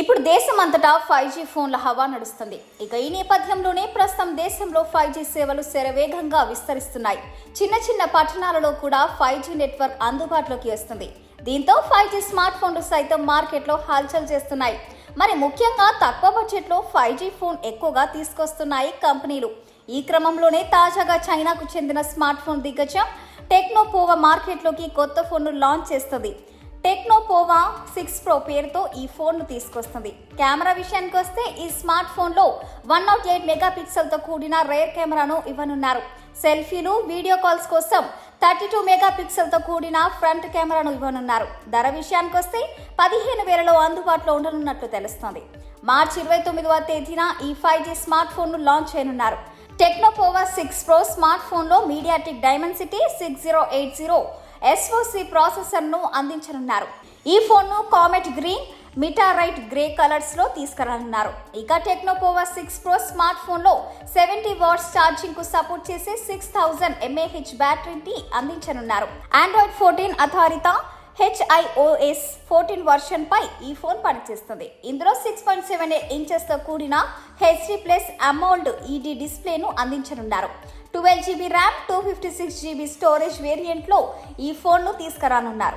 ఇప్పుడు దేశమంతటా five G ఫోన్ల హవా నడుస్తుంది. ఇక ఈ నేపథ్యంలోనే ప్రస్తుతం దేశంలో ఫైవ్ జీ సేవలు శరవేగంగా విస్తరిస్తున్నాయి. చిన్న చిన్న పట్టణాలలో కూడా ఫైవ్ జీ నెట్వర్క్ అందుబాటులోకి వస్తుంది. దీంతో ఫైవ్ జీ స్మార్ట్ ఫోన్లు సైతం మార్కెట్లో హల్చల్ చేస్తున్నాయి. మరి ముఖ్యంగా తక్కువ బడ్జెట్లో ఫైవ్ జీ ఫోన్ ఎక్కువగా తీసుకొస్తున్నాయి కంపెనీలు. ఈ క్రమంలోనే తాజాగా చైనాకు చెందిన స్మార్ట్ ఫోన్ దిగ్గజం టెక్నోపోవా మార్కెట్లోకి కొత్త ఫోన్ను లాంచ్ చేస్తుంది. టెక్నోపోవా సిక్స్ ప్రో పేరుతో ఈ ఫోన్ను తీసుకొస్తుంది. కెమెరా విషయానికి వస్తే ఈ స్మార్ట్ ఫోన్లో వన్ నాట్ ఎయిట్ మెగా పిక్సెల్తో కూడిన రేర్ కెమెరాను ఇవ్వనున్నారు. సెల్ఫీలు వీడియో కాల్స్ కోసం థర్టీ టూ మెగా పిక్సెల్తో కూడిన ఫ్రంట్ కెమెరాను ఇవ్వనున్నారు. ధర విషయానికి వస్తే పదిహేను వేలలో అందుబాటులో ఉండనున్నట్లు తెలుస్తోంది. మార్చి ఇరవై తొమ్మిదవ తేదీన ఈ ఫైవ్ జీ స్మార్ట్ ఫోన్ను లాంచ్ చేయనున్నారు. Tecno Pova six pro smart ఫోన్లో MediaTek Dimensity six zero eight zero SOC ప్రాసెసర్ను అందించనున్నారు. ఈ ఫోన్ను కామెట్ గ్రీన్ మిటారైట్ గ్రే కలర్స్లో తీసుకురానున్నారు. ఇక Tecno Pova six pro smart ఫోన్లో సెవెంటీ వాట్స్ ఛార్జింగ్కు సపోర్ట్ చేసే సిక్స్ థౌజండ్ ఎంఏహెచ్ బ్యాటరీని అందించనున్నారు. ఆండ్రాయిడ్ ఫోర్టీన్ ఆధారిత హెచ్ఐఓఎస్ ఫోర్టీన్ వర్షన్ పై ఈ ఫోన్ పనిచేస్తుంది. ఇందులో సిక్స్ పాయింట్ సెవెన్ ఇంచెస్తో కూడిన హెచ్డి ప్లస్ అమౌల్డ్ ఈడీ డిస్ప్లేను అందించనున్నారు. Twelve GB RAM two fifty six GB storage వేరియంట్లో ఈ ఫోన్ను తీసుకురానున్నారు.